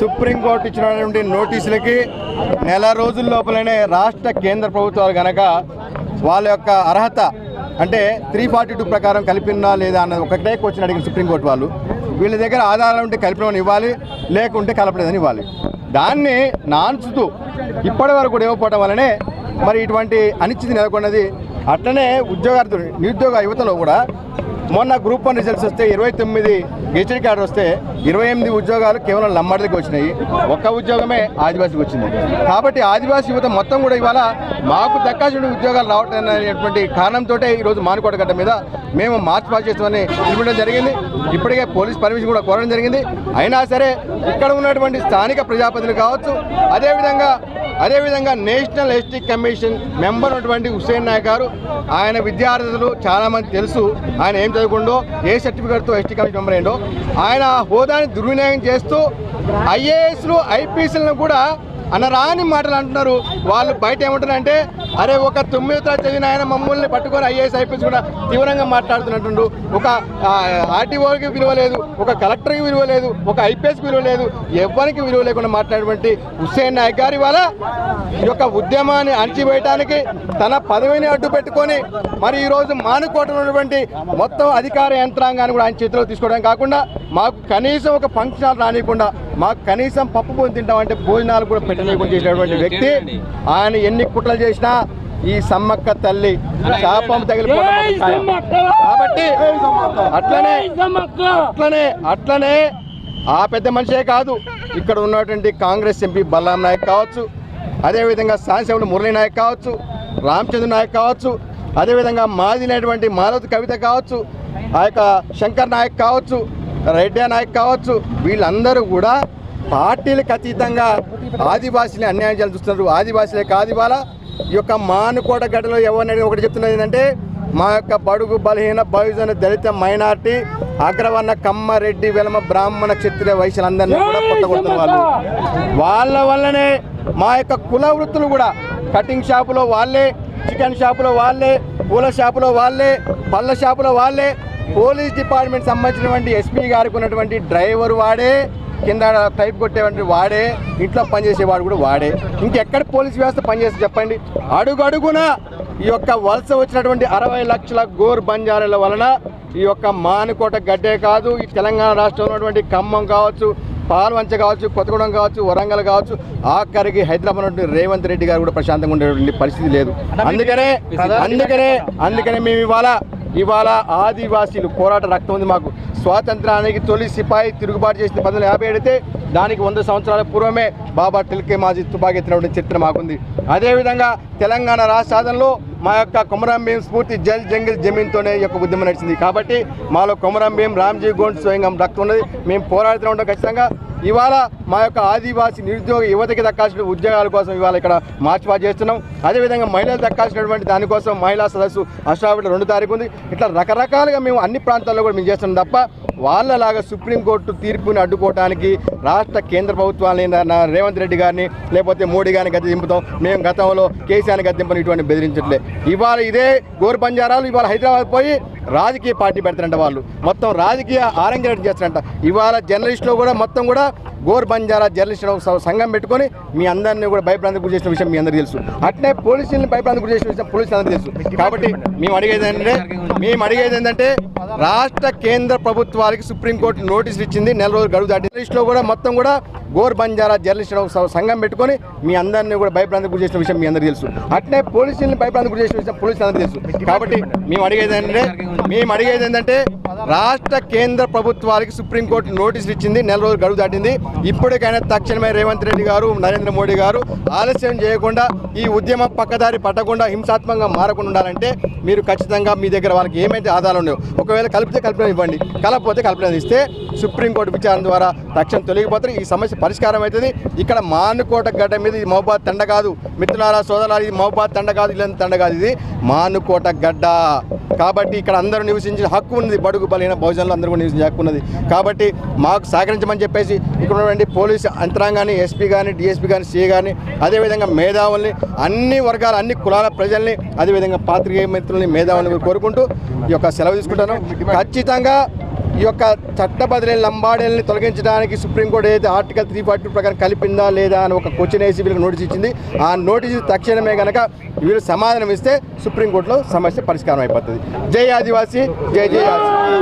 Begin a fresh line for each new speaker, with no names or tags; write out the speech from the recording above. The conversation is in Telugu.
సుప్రీంకోర్టు ఇచ్చినటువంటి నోటీసులకి నెల రోజుల లోపలనే రాష్ట్ర కేంద్ర ప్రభుత్వాలు గనక వాళ్ళ యొక్క అర్హత అంటే త్రీ ఫార్టీ టూ ప్రకారం కలిపినా లేదా అన్నది ఒకటే క్వశ్చన్ అడిగిన సుప్రీంకోర్టు వాళ్ళు. వీళ్ళ దగ్గర ఆధారాలు ఉంటే కలిపినవని ఇవ్వాలి లేకుంటే కలపలేదని ఇవ్వాలి. దాన్ని నాన్చుతూ ఇప్పటి వరకు కూడా ఇవ్వకపోవడం వల్లనే మరి ఇటువంటి అనిశ్చితి నెలకొన్నది. అట్లనే ఉద్యోగార్థులు నిరుద్యోగ యువతలో కూడా మొన్న గ్రూప్ వన్ రిజల్ట్స్ వస్తే ఇరవై తొమ్మిది గెజిటెడ్ కార్డు వస్తే ఇరవై ఎనిమిది ఉద్యోగాలు కేవలం లమ్మడికి వచ్చినాయి. ఒక్క ఉద్యోగమే ఆదివాసీకి వచ్చింది. కాబట్టి ఆదివాసీ యువత మొత్తం కూడా ఇవాళ మాకు దక్కాల్సిన ఉద్యోగాలు రావటం అనేటువంటి కారణంతో ఈరోజు మానుకోట గడ్డ మీద మేము మార్చ్ పాస్ చేస్తామని ఇవ్వడం జరిగింది. ఇప్పటికే పోలీస్ పర్మిషన్ కూడా కోరడం జరిగింది. అయినా సరే ఇక్కడ ఉన్నటువంటి స్థానిక ప్రజాపతిని కావచ్చు అదేవిధంగా అదేవిధంగా నేషనల్ ఎస్టీ కమిషన్ మెంబర్ ఉన్నటువంటి హుసేన్ నాయక్ గారు ఆయన విద్యార్థులు చాలామంది తెలుసు ఆయన ఏం చదువుకుండో ఏ సర్టిఫికేట్తో ఎస్టీ కమిషన్ మెంబర్ అయిందో ఆయన హోదా హోదాని దుర్వినియోగం చేస్తూ ఐఏఎస్లు ఐపీఎస్లను కూడా అనరాని మాటలు అంటున్నారు. వాళ్ళు బయట ఏముంటారంటే అరే ఒక తొమ్మిది తరగతి చదివిన ఆయన మమ్మల్ని పట్టుకొని ఐఏఎస్ ఐపీఎస్ కూడా తీవ్రంగా మాట్లాడుతున్నట్టుండు. ఒక ఆర్టీఓకి విలువ లేదు ఒక కలెక్టర్కి విలువ లేదు ఒక ఐపీఎస్కి విలువ లేదు ఎవరికి విలువ లేకుండా మాట్లాడేటువంటి హుస్సేన్ నాయక్ గారి వల్ల ఈ యొక్క ఉద్యమాన్ని అణచివేయటానికి తన పదవిని అడ్డు పెట్టుకొని మరి ఈరోజు మానుకోటలో మొత్తం అధికార యంత్రాంగాన్ని కూడా ఆయన చేతిలో తీసుకోవడం కాకుండా మాకు కనీసం ఒక ఫంక్షన్ హాల్ రానియకుండా మాకు కనీసం పప్పు పొంది తింటామంటే భోజనాలు కూడా పెట్టలేకుండా చేసినటువంటి వ్యక్తి ఆయన ఎన్ని కుట్రలు చేసినా ఈ సమ్మక్క తల్లి శాపం తగిలిపోవడం. కాబట్టి అట్లనే అట్లనే అట్లనే ఆ పెద్ద మనిషే కాదు ఇక్కడ ఉన్నటువంటి కాంగ్రెస్ ఎంపీ బల్లాం నాయక్ కావచ్చు అదేవిధంగా శాసనసభ్యులు మురళీ నాయక్ కావచ్చు రామచంద్ర నాయక్ కావచ్చు అదేవిధంగా మాదినటువంటి మాలవతి కవిత కావచ్చు ఆ యొక్క శంకర్ నాయక్ కావచ్చు రెడ్డి నాయక్ కావచ్చు వీళ్ళందరూ కూడా పార్టీలకు అతీతంగా ఆదివాసీని అన్యాయం చేయాలని చూస్తున్నారు ఆదివాసీలే కాదు ఇవాళ ఈ యొక్క మానుకోట గడ్డలో ఎవరిని ఒకటి చెప్తున్నది ఏంటంటే మా యొక్క బడుగు బలహీన బహుజన దళిత మైనార్టీ అగ్రవర్ణ కమ్మ రెడ్డి వెలమ బ్రాహ్మణ క్షత్రియ వైశ్యులందరినీ కూడా కొట్టగొడుతున్న వాళ్ళు. వాళ్ళ వల్లనే మా యొక్క కుల వృత్తులు కూడా కటింగ్ షాపులో వాళ్ళే చికెన్ షాపులో వాళ్ళే పూల షాపులో వాళ్ళే పళ్ళ షాపులో వాళ్ళే పోలీస్ డిపార్ట్మెంట్ సంబంధించినటువంటి ఎస్పీ గారికి ఉన్నటువంటి డ్రైవర్ వాడే కింద టైప్ కొట్టేటువంటి వాడే ఇంట్లో పనిచేసేవాడు కూడా వాడే. ఇంకెక్కడ పోలీస్ వ్యవస్థ పనిచేస్తే చెప్పండి? అడుగు అడుగున ఈ యొక్క వలస వచ్చినటువంటి అరవై లక్షల గోర్ బంజారాల వలన ఈ యొక్క మానుకోట గడ్డే కాదు ఈ తెలంగాణ రాష్ట్రంలో ఉన్నటువంటి ఖమ్మం కావచ్చు పాల్వంచ కావచ్చు కొత్తగూడెం కావచ్చు వరంగల్ కావచ్చు ఆఖరికి హైదరాబాద్ రేవంత్ రెడ్డి గారు కూడా ప్రశాంతంగా ఉండేటువంటి పరిస్థితి లేదు. అందుకనే అందుకనే అందుకనే మేము ఇవాళ ఇవాళ ఆదివాసీలు పోరాట రక్తం ఉంది మాకు. స్వాతంత్రానికి తొలి సిపాయి తిరుగుబాటు చేసిన పంతొమ్మిది వందల యాభై ఏడైతే దానికి వంద సంవత్సరాల పూర్వమే బాబా టిల్కే మాజీ తుపాకి చరిత్ర మాకుంది. అదేవిధంగా తెలంగాణ రాష్ట్ర సాధనలో మా యొక్క కొమరం భీం స్ఫూర్తి జల్ జంగిల్ జమీన్తోనే యొక్క ఉద్యమం నడిచింది. కాబట్టి మాలో కొమరం భీం రామ్జీ గోండ్ స్వయంగా రక్తం ఉన్నది. మేము పోరాడుతూ ఉంటాం ఖచ్చితంగా. ఇవాళ మా యొక్క ఆదివాసీ నిరుద్యోగ యువతకి దక్కాల్సిన ఉద్యోగాల కోసం ఇవాళ ఇక్కడ మార్చి పాస్ చేస్తున్నాం. అదేవిధంగా మహిళలు దక్కాల్సినటువంటి దానికోసం మహిళా సదస్సు అష్టావిడ రెండు తారీఖు ఉంది. ఇట్లా రకరకాలుగా మేము అన్ని ప్రాంతాల్లో కూడా మేము చేస్తున్నాం తప్ప వాళ్ళలాగా సుప్రీంకోర్టు తీర్పుని అడ్డుకోవడానికి రాష్ట్ర కేంద్ర ప్రభుత్వాలని రేవంత్ రెడ్డి గారిని లేకపోతే మోడీ గారిని గద్దె దింపుతాం మేము గతంలో కేసీఆర్ని గద్దె దింపని ఇటువంటి బెదిరించట్లే. ఇవాళ ఇదే గోరు బంజారాలు ఇవాళ హైదరాబాద్ పోయి రాజకీయ పార్టీ పెడతారంట వాళ్ళు. మొత్తం రాజకీయ ఆరంగేటం చేస్తారంట. ఇవాళ జర్నలిస్టులు కూడా మొత్తం కూడా గోర్ బంజారా జర్నలిస్టులు స- సంఘం పెట్టుకొని మీ అందరినీ కూడా భయప్రాంతి గురి చేసిన విషయం మీ అందరికీ తెలుసు. అట్లే పోలీసుల్ని భయప్రాంతి గురి చేసిన విషయం పోలీసులు అందరికీ తెలుసు. కాబట్టి మేము అడిగేది ఏంటంటే మేము అడిగేది ఏంటంటే రాష్ట్ర కేంద్ర ప్రభుత్వాలకి సుప్రీంకోర్టు నోటీసులు ఇచ్చింది నెల రోజులు గడువు దాటి జర్నలిస్టులు కూడా మొత్తం కూడా గోర్ బంజారా జర్నలిస్ట్ ఒక స- సంఘం పెట్టుకొని మీ అందరినీ కూడా భయప్రాంతం గురి చేసిన విషయం మీ అందరికీ తెలుసు. అట్లే పోలీసుల్ని భయప్రాంతం గురి చేసిన విషయం పోలీసులు అందరికీ తెలుసు. కాబట్టి మేము అడిగేది ఏంటంటే మేము అడిగేది ఏంటంటే రాష్ట్ర కేంద్ర ప్రభుత్వాలకి సుప్రీంకోర్టు నోటీసులు ఇచ్చింది నెల రోజులు గడువు దాటింది. ఇప్పటికైనా తక్షణమే రేవంత్ రెడ్డి గారు నరేంద్ర మోడీ గారు ఆలస్యం చేయకుండా ఈ ఉద్యమం పక్కదారి పట్టకుండా హింసాత్మకంగా మారకుండా ఉండాలంటే మీరు ఖచ్చితంగా మీ దగ్గర వాళ్ళకి ఏమైతే ఆధారాలు ఉన్నాయో ఒకవేళ కలిపితే కల్పన ఇవ్వండి. కలపపోతే కల్పన ఇస్తే సుప్రీంకోర్టు విచారణ ద్వారా తక్షణం తొలగిపోతారు. ఈ సమస్య పరిష్కారం అవుతుంది. ఇక్కడ మానుకోట గడ్డ మీద ఇది మహబాద్ తండ కాదు. మిత్రులారా సోదరాలు ఇది మహబాద్ తండ కాదు ఇల్లంత తండ కాదు ఇది. మానుకోట గడ్డ. కాబట్టి ఇక్కడ అందరూ నివసించిన హక్కు ఉంది బడుగు బలైన భోజనంలో అందరూ కూడా నివసించే హక్కు ఉన్నది. కాబట్టి మాకు సహకరించమని చెప్పేసి ఇక్కడ ఉన్నటువంటి పోలీసు యంత్రాంగాన్ని ఎస్పీ కానీ డిఎస్పీ కానీ సిఏ కానీ అదేవిధంగా మేధావుల్ని అన్ని వర్గాల అన్ని కులాల ప్రజల్ని అదేవిధంగా పాత్రికేయ మిత్రుల్ని మేధావుల్ని కోరుకుంటూ ఈ యొక్క సెలవు తీసుకుంటాను. ఖచ్చితంగా ఈ యొక్క చట్ట బదిలీ లంబాడీలని తొలగించడానికి సుప్రీంకోర్టు ఏదైతే ఆర్టికల్ త్రీ ఫార్టీ ప్రకారం కలిపిందా లేదా అని ఒక క్వశ్చన్ వేసి వీళ్ళకి నోటీస్ ఇచ్చింది. ఆ నోటీస్ తక్షణమే కనుక వీళ్ళు సమాధానం ఇస్తే సుప్రీంకోర్టులో సమస్య పరిష్కారం అయిపోతుంది. జై ఆదివాసీ జై జై ఆదివాసీ.